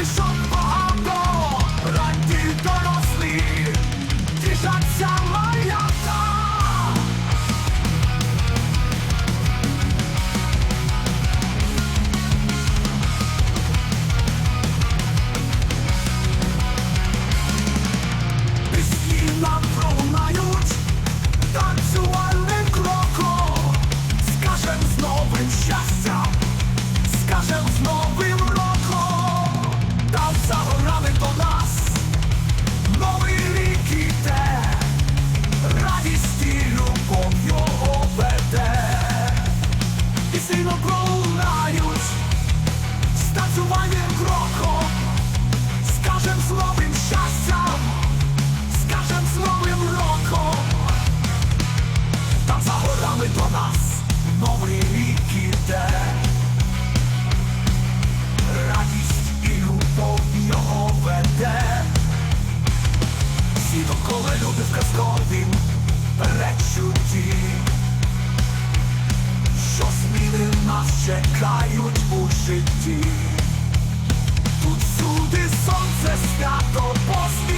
Пішов багато, раді дорослі, тішаться. але люди в казковім перечутті, що зміни нас чекають у житті. Тут суди сонце свято пост.